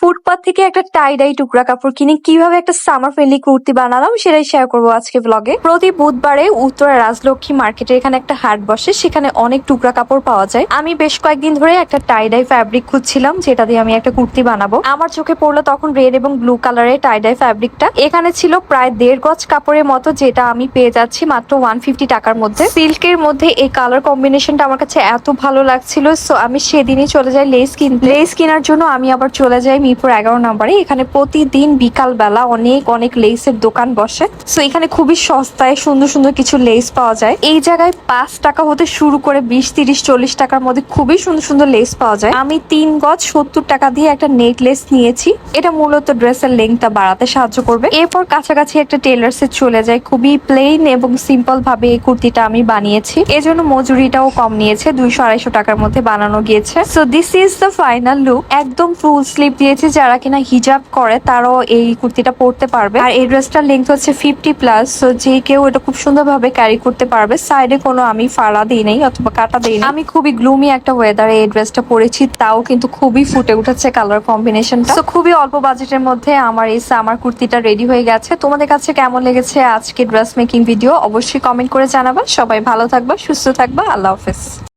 Footpath থেকে একটা টাই die টুকরা কাপড় কিনে কীভাবে একটা সামার ফ্রেন্ডলি কুর্তি বানালাম সেটাই শেয়ার করব আজকে ব্লগে প্রতি বুধবারে উত্তরা রাজলক্ষ্মী মার্কেটে এখানে একটা হাট বসে, সেখানে অনেক টুকরা কাপড় পাওয়া যায়। আমি বেশ কয়েকদিন ধরে একটা টাই ডাই ফ্যাব্রিক খুঁজছিলাম, যেটা দিয়ে আমি একটা কুর্তি বানাবো। আমার চোখে পড়ল তখন রেড এবং ব্লু কালারের টাই ডাই ফ্যাব্রিকটা এখানে ছিল প্রায় দেড় গজ কাপড়ের মতো, যেটা আমি পেয়ে যাচ্ছি মাত্র ওয়ান ফিফটি টাকার মধ্যে। সিল্কের মধ্যে এই কালার কম্বিনেশনটা আমার কাছে এত ভালো লাগছিল সো আমি সেদিনই চলে যাই লেস কিন লেস কেনার জন্য আমি আবার চলে যাই মিরপুর এগারো নম্বরে। এখানে প্রতিদিন বিকাল বেলা অনেক অনেক লেসের দোকান বসে। সো এখানে খুবই সস্তায় সুন্দর সুন্দর কিছু লেস পাওয়া যায়। এই জায়গায় পাঁচ টাকা হতে শুরু করে বিশ, তিরিশ, চল্লিশ টাকার মধ্যে খুবই সুন্দর সুন্দর লেস পাওয়া যায়। আমি তিন গজ সত্তর টাকা দিয়ে একটা নেক লেস নিয়েছি। এটা মূলত ড্রেসের লেংথটা বাড়াতে সাহায্য করবে। এরপর কাছাকাছি একটা টেলার্স চলে যায়। খুবই প্লেন এবং সিম্পল ভাবে এই কুর্তিটা আমি বানিয়েছি। এজন্য মজুরিটাও কম নিয়েছে। দুইশো আড়াইশো টাকার মধ্যে বানানো গিয়েছে। So this is the final look একদম ফুল স্লিপ দিয়েছে যারা কিনা হিজাব করে, তারাও এই কুর্তিটা পরতে পারবে। আর এই ড্রেসটার লেন্থ হচ্ছে ফিফটি প্লাস সো যে কেউ এটা খুব সুন্দরভাবে ক্যারি করতে পারবে। সাইডে কোনো আমি ফাড়া দিই নাই অথবা কাটা দিই নাই। আমি খুবই গ্লুমি একটা ওয়েদারে এই ড্রেসটা পরেছি, তাও কিন্তু খুবই ফুটে উঠেছে কালার কম্বিনেশন তো খুবই অল্প বাজেটের মধ্যে আমার এই সামার কুর্তিটা রেডি হয়ে গেছে। তোমাদের কাছে কেমন লেগেছে আজকে ড্রেস মেকিং ভিডিও অবশ্যই কমেন্ট করে জানাবা। সবাই ভালো থাকবা, সুস্থ থাকবা। আল্লাহ হাফেজ।